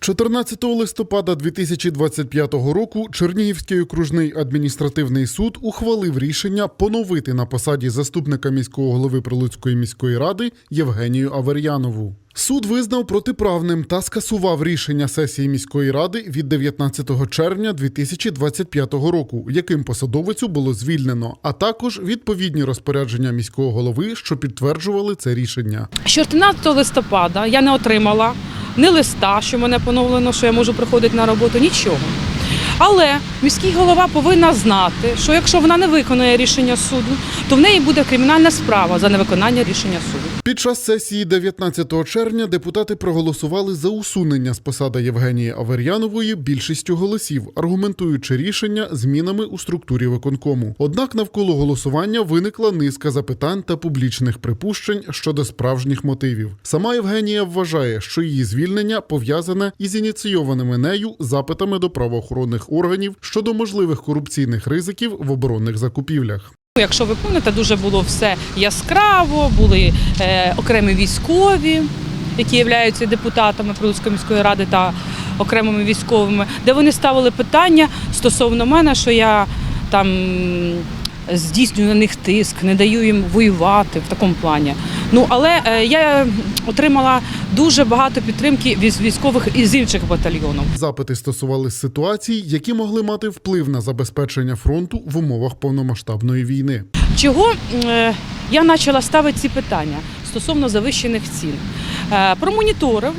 14 листопада 2025 року Чернігівський окружний адміністративний суд ухвалив рішення поновити на посаді заступника міського голови Прилуцької міської ради Євгенію Авер'янову. Суд визнав протиправним та скасував рішення сесії міської ради від 19 червня 2025 року, яким посадовицю було звільнено, а також відповідні розпорядження міського голови, що підтверджували це рішення. З 14 листопада я не отримала ні листа, що мене поновлено, що я можу приходити на роботу, нічого. Але міський голова повинна знати, що якщо вона не виконує рішення суду, то в неї буде кримінальна справа за невиконання рішення суду. Під час сесії 19 червня депутати проголосували за усунення з посади Євгенії Авер'янової більшістю голосів, аргументуючи рішення змінами у структурі виконкому. Однак навколо голосування виникла низка запитань та публічних припущень щодо справжніх мотивів. Сама Євгенія вважає, що її звільнення пов'язане із ініційованими нею запитами до правоохоронних органів щодо можливих корупційних ризиків в оборонних закупівлях. Якщо ви пам'ятаєте, дуже було все яскраво, були е, окремі військові, які являються депутатами Прилуцької міської ради та окремими військовими, де вони ставили питання стосовно мене, що я там здійснюю на них тиск, не даю їм воювати в такому плані. Ну але е, я отримала дуже багато підтримки від військових із інших батальйонів. Запити стосувались ситуацій, які могли мати вплив на забезпечення фронту в умовах повномасштабної війни. Чого е, я почала ставити ці питання стосовно завищених цін? Е, промоніторив,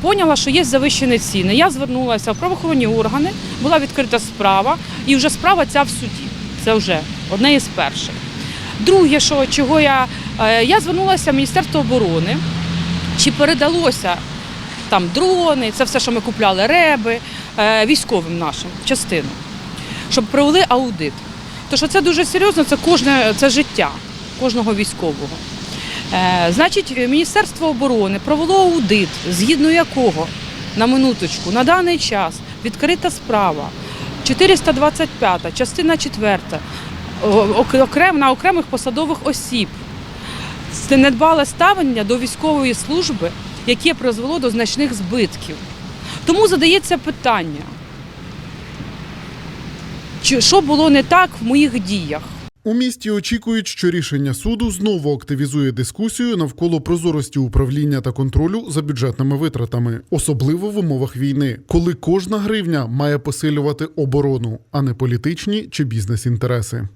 поняла, що є завищені ціни. Я звернулася в правоохоронні органи, була відкрита справа, і вже справа ця в суді. Це вже одне із перших. Друге, що чого я, е, я звернулася в Міністерство оборони, чи передалося там дрони, це все, що ми купляли, реби е, військовим нашим в частину, щоб провели аудит. То що це дуже серйозно, це кожне це життя кожного військового. Е, значить, Міністерство оборони провело аудит, згідно якого на минуточку на даний час відкрита справа 425, частина 4, окрем, на окремих посадових осіб. Це недбале ставлення до військової служби, яке призвело до значних збитків. Тому задається питання, чи що було не так в моїх діях? У місті очікують, що рішення суду знову активізує дискусію навколо прозорості управління та контролю за бюджетними витратами, особливо в умовах війни, коли кожна гривня має посилювати оборону, а не політичні чи бізнес-інтереси.